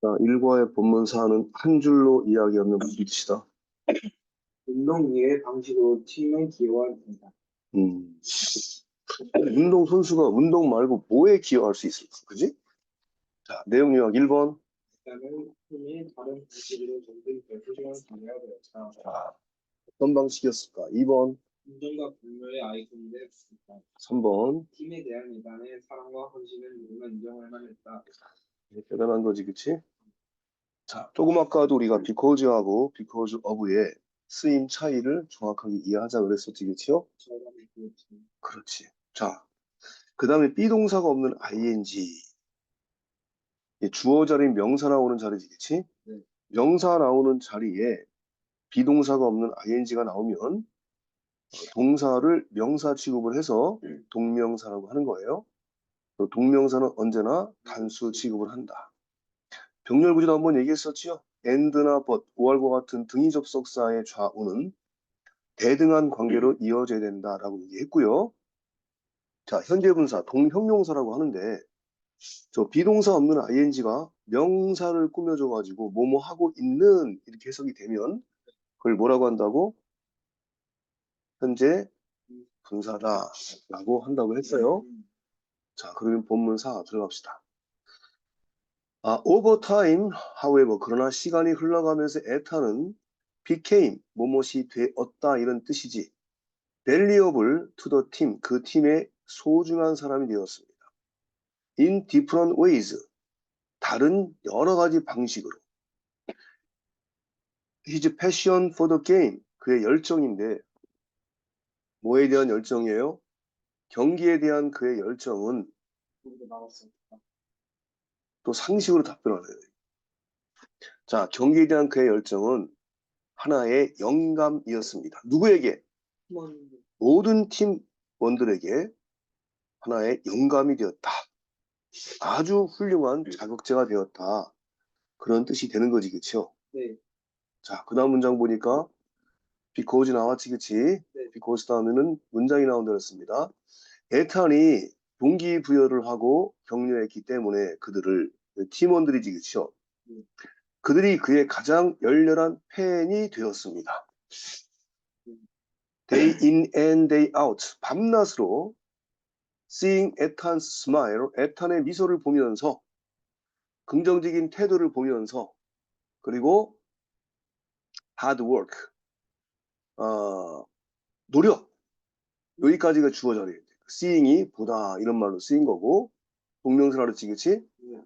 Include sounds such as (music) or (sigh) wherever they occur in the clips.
자, 일과의 본문사는 한 줄로 이야기하면 무슨 뜻이다? 운동 이외의 방식으로 팀을 기여합니다. 음. 운동 선수가 운동 말고 뭐에 기여할 수 있을까? 그지? 자, 내용 요약 1번. 일단은 팀이 다른 방식으로 점점 결투시간을 정해야 되었다. 자, 어떤 방식이었을까? 2번, 운동과 분노의 아이콘인데 3번. 팀에 대한 일단의 사랑과 헌신을 누구나 인정할 만했다. 대단한 거지, 그치? 자, 조금 아까도 우리가 because하고 because of의 쓰임 차이를 정확하게 이해하자 그랬었지? 저감이 그렇지. 그렇지. 자, 그 다음에 비동사가 없는 ing. 이 주어 자리인 명사 나오는 자리지, 그치? 네. 명사 나오는 자리에 비동사가 없는 ing가 나오면 어, 동사를 명사 취급을 해서 동명사라고 하는 거예요. 또 동명사는 언제나 단수 취급을 한다. 병렬 구조도 한번 얘기했었지요. and나 but, or과 같은 등위 접속사의 좌우는 대등한 관계로 이어져야 된다라고 얘기했고요. 자, 현재 분사, 동형용사라고 하는데 저 비동사 없는 ing가 명사를 꾸며줘 가지고 뭐뭐 하고 있는 이렇게 해석이 되면 그걸 뭐라고 한다고? 현재 분사다라고 한다고 했어요. 자, 그러면 본문 사 들어갑시다. 아, over time, however, 그러나 시간이 흘러가면서 에타는 became, 뭐뭇이 되었다 이런 뜻이지. valuable to the team, 그 팀의 소중한 사람이 되었습니다. in different ways, 다른 여러 가지 방식으로. his passion for the game, 그의 열정인데, 뭐에 대한 열정이에요? 경기에 대한 그의 열정은. 또 상식으로 답변을 해요. 자, 경기에 대한 그의 열정은 하나의 영감이었습니다. 누구에게? 모든 팀원들에게 하나의 영감이 되었다. 아주 훌륭한 자극제가 되었다. 그런 뜻이 되는 거지, 그쵸? 네. 자, 그 다음 문장 보니까 because 나왔지, 그치? 네. because 다음에는 문장이 나온다 그랬습니다. 에탄이 동기부여를 하고 격려했기 때문에 그들을 팀원들이지, 그쵸? 음. 그들이 그의 가장 열렬한 팬이 되었습니다. Day in and day out, 밤낮으로 seeing 에탄's smile, 에탄의 미소를 보면서 긍정적인 태도를 보면서 그리고 hard work, 어, 노력 여기까지가 주어 자리예요. seeing이 보다 이런 말로 쓰인 거고 동명사로 그랬지, 그치? 네.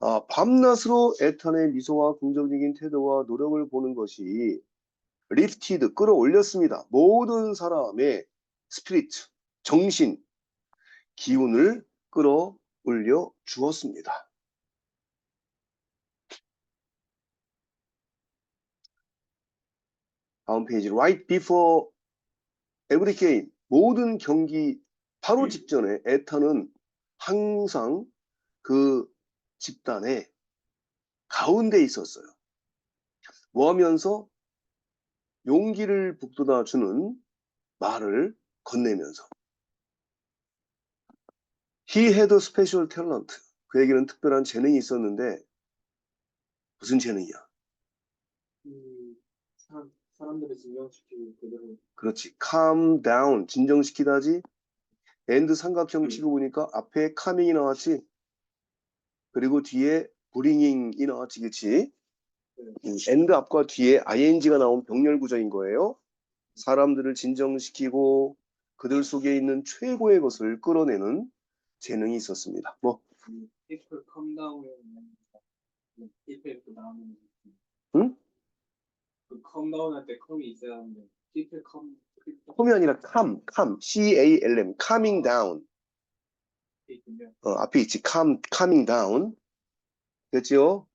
아, 밤낮으로 에탄의 미소와 긍정적인 태도와 노력을 보는 것이 lifted, 끌어올렸습니다. 모든 사람의 스피릿, 정신, 기운을 끌어올려 주었습니다. 다음 페이지. Right before every game. 모든 경기 바로 직전에 에탄은 항상 그 집단의 가운데 있었어요. 뭐 하면서 용기를 북돋아 주는 말을 건네면서 He had a special talent. 그에게는 특별한 재능이 있었는데 무슨 재능이야? 음, 사람, 사람들을 진정시키고 그대로 그렇지. calm down. 진정시키다지. and 삼각형 치고 보니까 앞에 coming이 나왔지. 그리고 뒤에 bringing이 나왔지. 그치? 음, and 앞과 뒤에 ing가 나온 병렬 구조인 거예요. 사람들을 진정시키고 그들 속에 있는 최고의 것을 끌어내는 재능이 있었습니다. 뭐, 음, people come down에 음, people 그 나오는 응? 그 come down 할때 come이 있어야 하는데 people come 홈이 아니라 calm, calm, C-A-L-M, calming down. 있군요. 어, 앞에 있지. calm, calming down. 됐지요?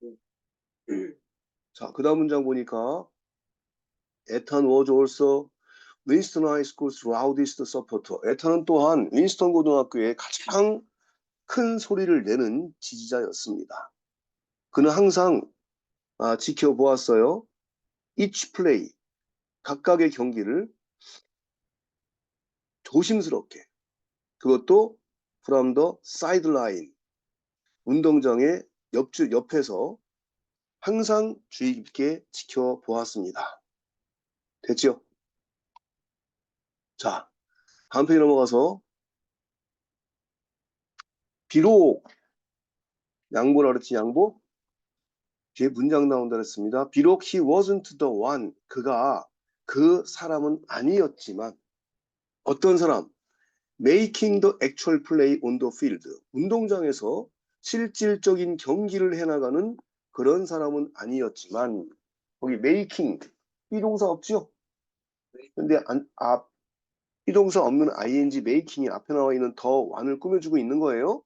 (clears throat) 자, 그 다음 문장 보니까 에탄 was also Winston High School's loudest supporter. 에탄은 또한 윈스턴 고등학교의 가장 큰 소리를 내는 지지자였습니다. 그는 항상 아, 지켜보았어요. each play, 각각의 경기를 조심스럽게 그것도 from the sideline 운동장의 옆주 옆에서 항상 주의 깊게 지켜보았습니다. 됐죠? 자, 다음 페이지 넘어가서 비록 양보라 그랬지 양보? 뒤에 문장 나온다 그랬습니다. 비록 he wasn't the one 그가 그 사람은 아니었지만 어떤 사람? The actual play on the field 운동장에서 실질적인 경기를 해나가는 그런 사람은 아니었지만 거기 making 비동사 없죠? 근데 안, 앞 비동사 없는 ing making이 앞에 나와 있는 더 완을 꾸며주고 있는 거예요.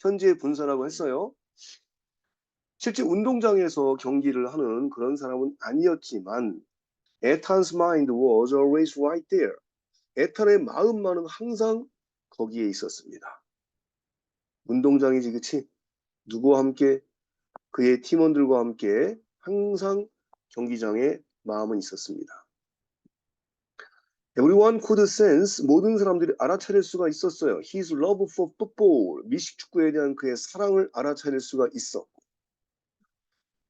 현재 분사라고 했어요. 실제 운동장에서 경기를 하는 그런 사람은 아니었지만 에탄's mind was always right there. 에탄의 마음만은 항상 거기에 있었습니다. 운동장이지 그치? 누구와 함께 그의 팀원들과 함께 항상 경기장에 마음은 있었습니다. Everyone could sense 모든 사람들이 알아차릴 수가 있었어요. His love for football 미식 축구에 대한 그의 사랑을 알아차릴 수가 있었고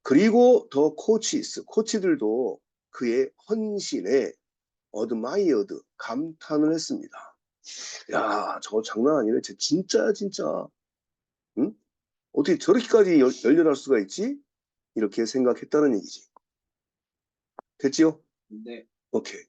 그리고 더 코치스 코치들도 그의 헌신에 admired 감탄을 했습니다. 야, 저거 장난 아니네. 쟤 진짜야, 진짜. 응? 어떻게 저렇게까지 열, 열렬할 수가 있지? 이렇게 생각했다는 얘기지. 됐지요? 네. 오케이.